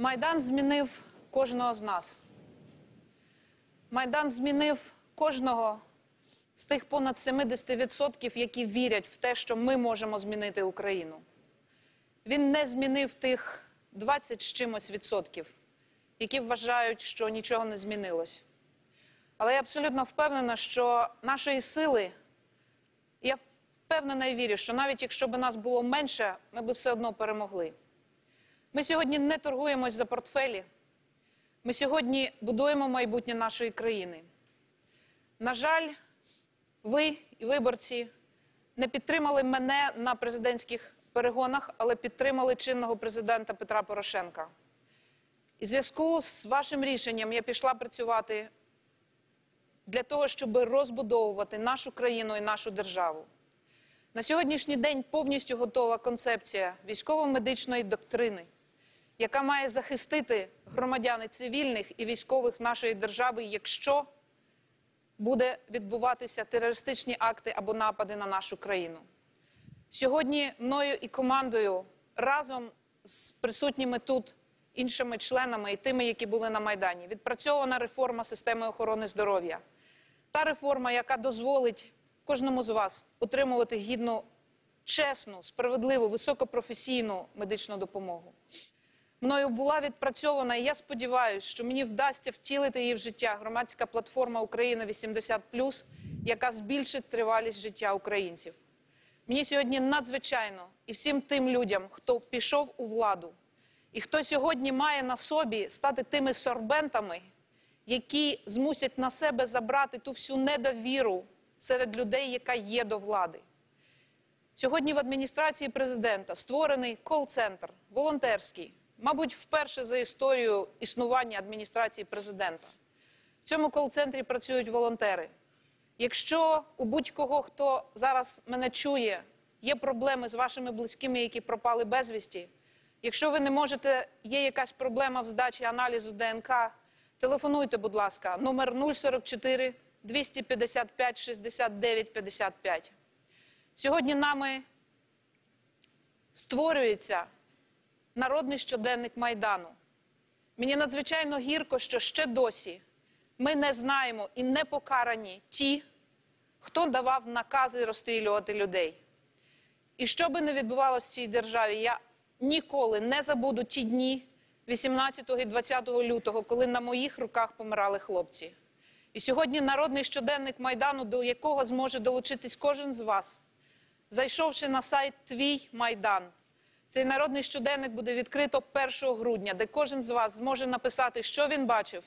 Майдан змінив кожного з нас. Майдан змінив кожного з тих понад 70%, які вірять в те, що ми можемо змінити Україну. Він не змінив тих 20 з чимось відсотків, які вважають, що нічого не змінилось. Але я абсолютно впевнена, що нашої сили, я впевнена і вірю, що навіть якщо б нас було менше, ми б все одно перемогли. Ми сьогодні не торгуємось за портфелі. Ми сьогодні будуємо майбутнє нашої країни. На жаль, ви і виборці не підтримали мене на президентських перегонах, але підтримали чинного президента Петра Порошенка. І зв'язку з вашим рішенням я пішла працювати для того, щоб розбудовувати нашу країну і нашу державу. На сьогоднішній день повністю готова концепція військово-медичної доктрини, яка має захистити громадян і цивільних і військових нашої держави, якщо буде відбуватися терористичні акти або напади на нашу країну. Сьогодні мною і командою разом з присутніми тут іншими членами і тими, які були на Майдані, відпрацьована реформа системи охорони здоров'я. Та реформа, яка дозволить кожному з вас отримувати гідну, чесну, справедливу, високопрофесійну медичну допомогу. Мною була відпрацьована, і я сподіваюся, що мені вдасться втілити її в життя громадська платформа Україна 80+, яка збільшить тривалість життя українців. Мені сьогодні надзвичайно і всім тим людям, хто пішов у владу, і хто сьогодні має на собі стати тими сорбентами, які змусять на себе забрати ту всю недовіру серед людей, яка є до влади. Сьогодні в адміністрації президента створений кол-центр волонтерський, мабуть, вперше за історію існування адміністрації президента. В цьому кол-центрі працюють волонтери. Якщо у будь-кого, хто зараз мене чує, є проблеми з вашими близькими, які пропали безвісті, якщо ви не можете, є якась проблема в здачі аналізу ДНК, телефонуйте, будь ласка, номер 044 255 69 55. Сьогодні нами створюється народний щоденник Майдану. Мені надзвичайно гірко, що ще досі ми не знаємо і не покарані ті, хто давав накази розстрілювати людей. І що би не відбувалося в цій державі, я ніколи не забуду ті дні 18 і 20 лютого, коли на моїх руках помирали хлопці. І сьогодні народний щоденник Майдану, до якого зможе долучитись кожен з вас, зайшовши на сайт Твій Майдан. Цей народний щоденник буде відкрито 1 грудня, де кожен з вас зможе написати, що він бачив,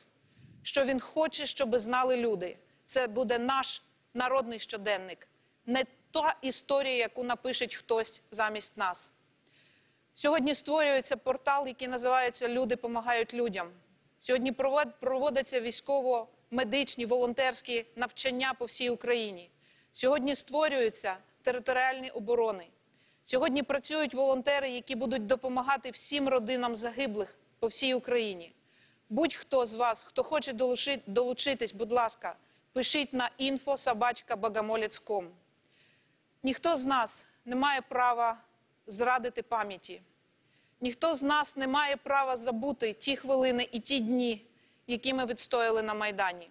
що він хоче, щоб знали люди. Це буде наш народний щоденник, не та історія, яку напишеть хтось замість нас. Сьогодні створюється портал, який називається Люди допомагають людям. Сьогодні провод- проводяться військово-медичні волонтерські навчання по всій Україні. Сьогодні створюються територіальні оборони. Сьогодні працюють волонтери, які будуть допомагати всім родинам загиблих по всій Україні. Будь-хто з вас, хто хоче долучитись, будь ласка, пишіть на info.собачка.богомолець.ком. Ніхто з нас не має права зрадити пам'яті. Ніхто з нас не має права забути ті хвилини і ті дні, які ми відстояли на Майдані.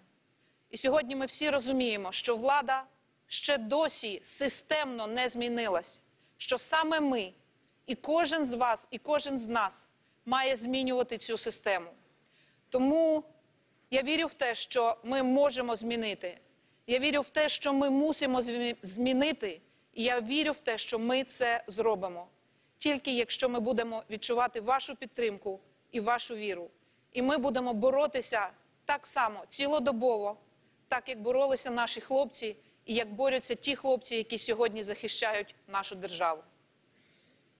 І сьогодні ми всі розуміємо, що влада ще досі системно не змінилась, що саме ми, і кожен з вас, і кожен з нас має змінювати цю систему. Тому я вірю в те, що ми можемо змінити. Я вірю в те, що ми мусимо змінити, і я вірю в те, що ми це зробимо. Тільки якщо ми будемо відчувати вашу підтримку і вашу віру. І ми будемо боротися так само цілодобово, так як боролися наші хлопці, і як борються ті хлопці, які сьогодні захищають нашу державу.